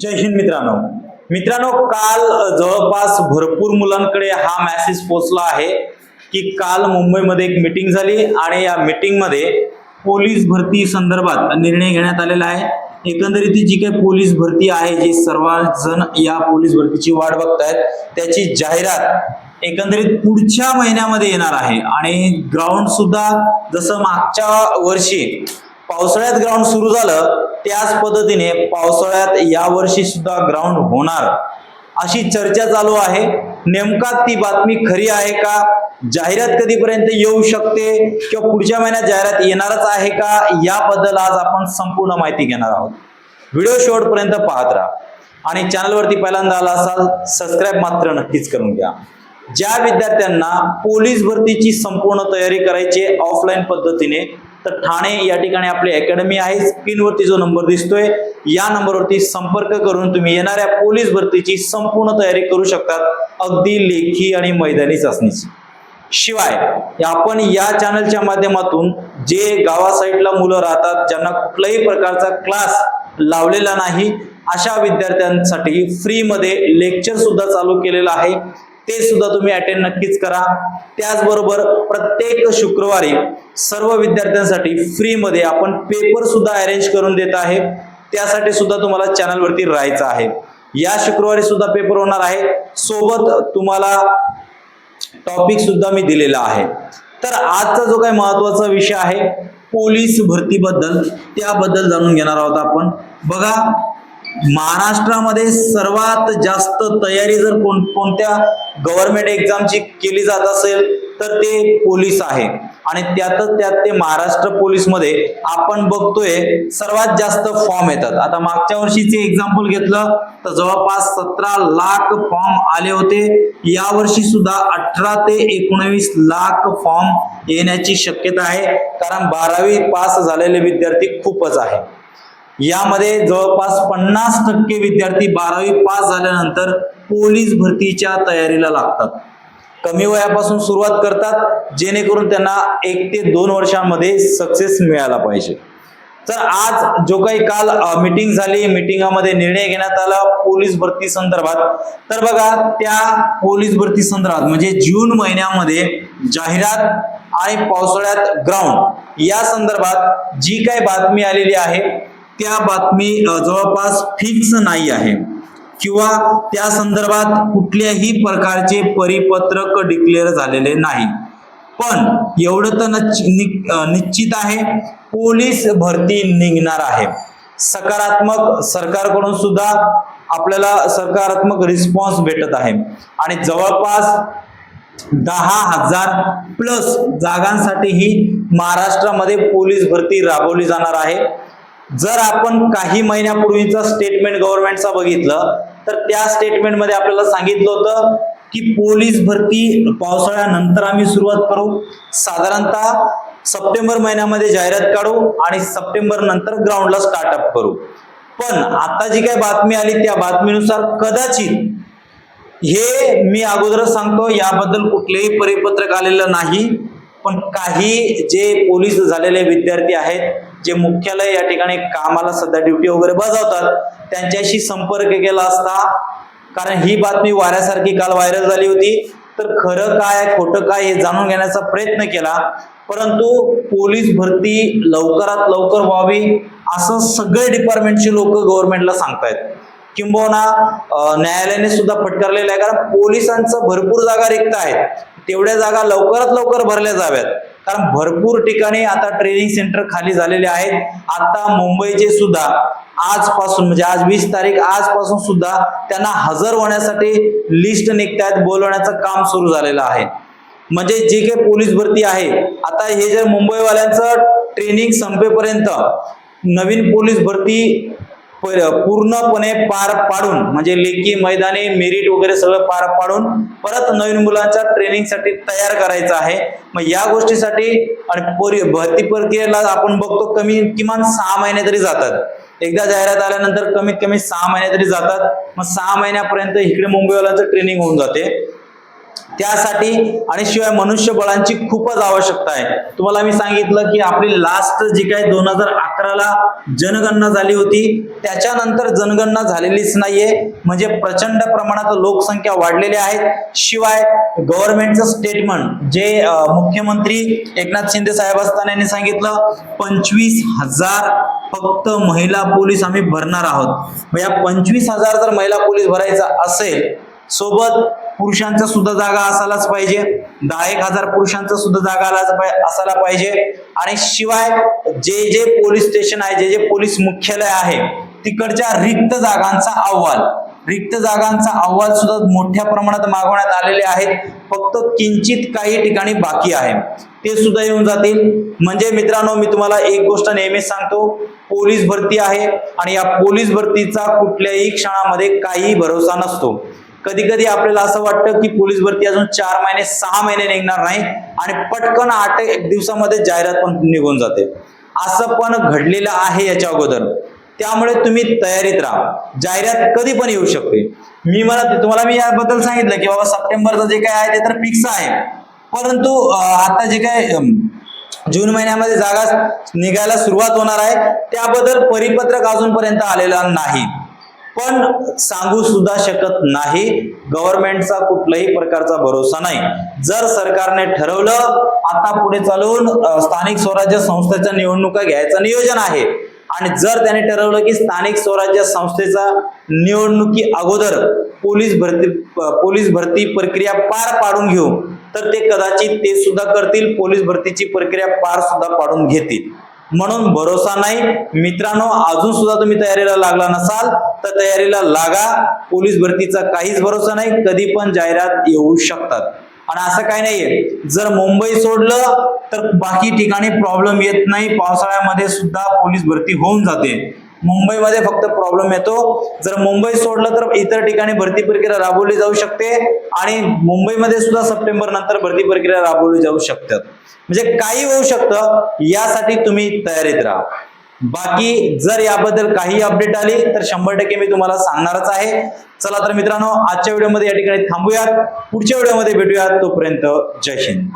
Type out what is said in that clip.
जय हिंद मित्रांनो. मित्रांनो काल जवळपास भरपूर मुलांकडे हा मेसेज पोचला आहे की काल मुंबईमध्ये एक मीटिंग झाली आणि या मीटिंगमध्ये पोलीस भरती संदर्भात निर्णय घेण्यात आलेला आहे. एकंदरीत ही जी काही पोलीस भरती आहे जी सर्वजण या पोलीस भरतीची वाट बघतायत त्याची जाहिरात एकंदरीत पुढच्या महिन्यामध्ये येणार आहे. आणि ग्राउंड सुद्धा जसं मागच्या वर्षी पावसाळ्यात ग्राउंड सुरू झालं त्याच पद्धतीने पावसाळ्यात यावर्षी सुद्धा ग्राउंड होणार. अशी चर्चा चालू आहे. नेमका ती बातमी खरी आहे का? जाहिरात कधीपर्यंत येऊ शकते? किंवा पुढच्या महिन्यात जाहिरात येणारच आहे का? याबद्दल आज आपण संपूर्ण माहिती घेणार आहोत. व्हिडिओ शेवटपर्यंत पाहत राहा. आणि चॅनलवरती पहिल्यांदा आला असाल सबस्क्राईब मात्र नक्कीच करून घ्या. ज्या विद्यार्थ्यांना पोलीस भरतीची संपूर्ण तयारी करायची ऑफलाईन पद्धतीने तर ठाणे या ठिकाणी आपली अकॅडमी आहे. स्क्रीनवरती जो नंबर दिसतोय या नंबरवरती संपर्क करून तुम्ही येणाऱ्या पोलीस भरतीची संपूर्ण तयारी करू शकतात. अगदी लेखी आणि मैदानी चाचणीची. शिवाय आपण या चॅनलच्या माध्यमातून जे गावा साईडला मुलं राहतात ज्यांना कुठल्याही प्रकारचा क्लास लावलेला नाही अशा विद्यार्थ्यांसाठी फ्रीमध्ये लेक्चर सुद्धा चालू केलेलं आहे. ते सुद्धा तुम्ही अटेंड नक्कीच करा. त्याचबरोबर प्रत्येक शुक्रवारी सर्व विद्यार्थ्यांसाठी फ्रीमध्ये आपण पेपर सुद्धा अरेंज करून देत आहे. त्यासाठी सुद्धा तुम्हाला चॅनलवरती राहायचं आहे. या शुक्रवारी सुद्धा पेपर होणार आहे. सोबत तुम्हाला टॉपिक सुद्धा मी दिलेला आहे. तर आजचा जो काही महत्त्वाचा विषय आहे पोलीस भरतीबद्दल त्याबद्दल जाणून घेणार आहोत आपण. बघा महाराष्ट्रामध्ये सर्वात जास्त तयारी जर कोण कोणत्या गव्हर्नमेंट एक्झामची केली जात असेल तर ते पोलीस आहे. आणि त्यातच त्यात ते महाराष्ट्र पोलीसमध्ये आपण बघतोय सर्वात जास्त फॉर्म येतात. आता मागच्या वर्षीचे एक्झाम्पल घेतलं तर जवळपास सतरा लाख फॉर्म आले होते. यावर्षी सुद्धा अठरा ते एकोणवीस लाख फॉर्म येण्याची शक्यता आहे. कारण बारावी पास झालेले विद्यार्थी खूपच आहे. यामध्ये जवळपास पन्नास टक्के विद्यार्थी बारावी पास झाल्यानंतर पोलीस भरतीच्या तयारीला लागतात. कमी वयापासून सुरुवात करतात जेणेकरून त्यांना एक ते दोन वर्षांमध्ये सक्सेस मिळाला पाहिजे. तर आज जो काही काल मीटिंग झाली मिटिंगामध्ये निर्णय घेण्यात आला पोलीस भरती संदर्भात. तर बघा त्या पोलीस भरती संदर्भात म्हणजे जून महिन्यामध्ये जाहिरात आणि पावसाळ्यात ग्राउंड या संदर्भात जी काही बातमी आलेली आहे त्या बातमी जवळपास फिक्स नाही आहे. किंवा त्या संदर्भात कुठल्याही प्रकारचे परिपत्रक डिक्लेअर झालेले नाही. पण एवढं तर नच- नि- निश्चित आहे पोलीस भरती निघणार आहे. सकारात्मक सरकारकडून सुद्धा आपल्याला सकारात्मक रिस्पॉन्स भेटत आहे. आणि जवळपास दहा हजार प्लस जागांसाठी ही महाराष्ट्रामध्ये पोलीस भरती राबवली जाणार आहे. जर आपण काही महिन्यापूर्वीचा स्टेटमेंट गव्हर्नमेंटचा बघितलं तर त्या स्टेटमेंटमध्ये आपल्याला सांगितलं होतं की पोलीस भरती पावसाळ्यानंतर आम्ही सुरुवात करू. साधारणतः सप्टेंबर महिन्यामध्ये जाहिरात काढू आणि सप्टेंबर नंतर ग्राउंडला स्टार्टअप करू. पण आता जी काही बातमी आली त्या बातमीनुसार कदाचित हे मी अगोदरच सांगतो याबद्दल कुठलेही परिपत्रक आलेलं नाही. पण काही जे पोलीस झालेले विद्यार्थी आहेत जे मुख्यालय या ठिकाणी कामाला सध्या ड्युटी वगैरे बजावतात त्यांच्याशी संपर्क केला असता कारण ही बातमी वाऱ्यासारखी काल व्हायरल झाली होती. तर खरं काय खोटं काय हे जाणून घेण्याचा प्रयत्न केला. परंतु पोलीस भरती लवकरात लवकर व्हावी असं सगळे डिपार्टमेंटचे लोक गव्हर्नमेंटला सांगतायत. किंबहुना न्यायालयाने सुद्धा फटकारलेलं आहे कारण पोलिसांचं भरपूर जागा रिक्त आहेत. तेवढ्या जागा लवकरात लवकर भरल्या जाव्यात. कारण भरपूर ठिकाणी आता ट्रेनिंग सेंटर खाली झालेले आहेत. आता मुंबईचे सुद्धा आजपासून म्हणजे आज वीस तारीख आजपासून सुद्धा त्यांना हजर होण्यासाठी लिस्ट निघतायत बोलवण्याचं काम सुरू झालेलं आहे. म्हणजे जे काही पोलीस भरती आहे आता हे जर मुंबईवाल्यांचं ट्रेनिंग संपेपर्यंत नवीन पोलीस भरती पूर्णपणे पार पाडून म्हणजे लेखी मैदानी मेरिट वगैरे सगळं पार पाडून परत नवीन मुलांच्या ट्रेनिंगसाठी तयार करायचं आहे. मग या गोष्टीसाठी आणि भरती प्रक्रियेला आपण बघतो कमी किमान सहा महिने तरी जातात. एकदा जाहिरात आल्यानंतर कमीत कमी सहा महिने तरी जातात. मग सहा महिन्यापर्यंत इकडे मुंबईवाल्यांचं ट्रेनिंग होऊन जाते. त्यासाठी आणि शिवाय मनुष्यबळांची खूपच आवश्यकता आहे. तुम्हाला मी सांगितलं की आपली लास्ट जी काय दोन हजार अकराला जनगणना झाली होती त्याच्यानंतर जनगणना झालेलीच नाहीये. म्हणजे प्रचंड प्रमाणात लोकसंख्या वाढलेली आहे. शिवाय गव्हर्नमेंटचं स्टेटमेंट जे मुख्यमंत्री एकनाथ शिंदे साहेब असताना यांनी सांगितलं पंचवीस हजार फक्त महिला पोलीस आम्ही भरणार आहोत. या पंचवीस हजार जर महिला पोलीस भरायचा असेल सोबत पुरुषांचा सुद्धा जागा असायलाच पाहिजे. दहा एक हजार पुरुषांचा सुद्धा जागा आलाच असायला पाहिजे. आणि शिवाय जे जे पोलीस स्टेशन आहे जे जे पोलीस मुख्यालय आहे तिकडच्या रिक्त जागांचा अहवाल रिक्त जागांचा अहवाल सुद्धा मोठ्या प्रमाणात मागवण्यात आलेले आहेत. फक्त किंचित काही ठिकाणी बाकी आहे. ते सुद्धा येऊन जातील. म्हणजे मित्रांनो मी तुम्हाला एक गोष्ट नेहमीच सांगतो. पोलीस भरती आहे आणि या पोलीस भरतीचा कुठल्याही क्षणामध्ये काही भरोसा नसतो. कधी कधी आपल्याला असं वाटतं की पोलीस भरती अजून चार महिने सहा महिने निघणार नाही आणि पटकन आठ एक दिवसामध्ये जाहिरात पण निघून जाते. असं पण घडलेलं आहे याच्या अगोदर. त्यामुळे तुम्ही तयारीत राहा. जाहिरात कधी पण येऊ शकते. मी मला तुम्हाला मी याबद्दल सांगितलं की बाबा सप्टेंबरचं जे काय आहे ते तर फिक्स आहे. परंतु आता जे काय जून महिन्यामध्ये जागा निघायला सुरुवात होणार आहे त्याबद्दल परिपत्रक अजूनपर्यंत आलेलं नाही. पण सांगू सुद्धा शकत नाही. गव्हर्नमेंटचा कुठल्याही प्रकारचा भरोसा नाही. जर सरकारने ठरवलं आता पुढे चालून स्थानिक स्वराज्य संस्थेच्या निवडणुका घ्यायचं नियोजन आहे. आणि जर त्याने ठरवलं की स्थानिक स्वराज्य संस्थेचा निवडणुकी अगोदर पोलीस भरती पोलीस भरती प्रक्रिया पार पाडून घेऊ तर ते कदाचित ते सुद्धा करतील पोलीस भरतीची प्रक्रिया पार सुद्धा पाडून घेतील. म्हणून भरोसा नाही. मित्रांनो अजून सुद्धा तुम्ही तयारीला लागला नसाल तर तयारीला लागा. पोलीस भरतीचा काहीच भरोसा नाही कधी पण जाहिरात येऊ शकतात. आणि असं काही नाहीये. जर मुंबई सोडलं तर बाकी ठिकाणी प्रॉब्लेम येत नाही. पावसाळ्यामध्ये सुद्धा पोलीस भरती होऊन जाते. मुंबईमध्ये फक्त प्रॉब्लेम येतो. जर मुंबई सोडलं तर इतर ठिकाणी भरती प्रक्रिया राबवली जाऊ शकते आणि मुंबईमध्ये सुद्धा सप्टेंबर नंतर भरती प्रक्रिया राबवली जाऊ शकतात. म्हणजे काही होऊ शकतं यासाठी तुम्ही तयारीत राहा. बाकी जर याबद्दल काही अपडेट आली तर शंभर टक्के मी तुम्हाला सांगणारच आहे. चला तर मित्रांनो आजच्या व्हिडिओमध्ये या ठिकाणी थांबूयात. पुढच्या व्हिडिओमध्ये भेटूयात. तोपर्यंत जय हिंद.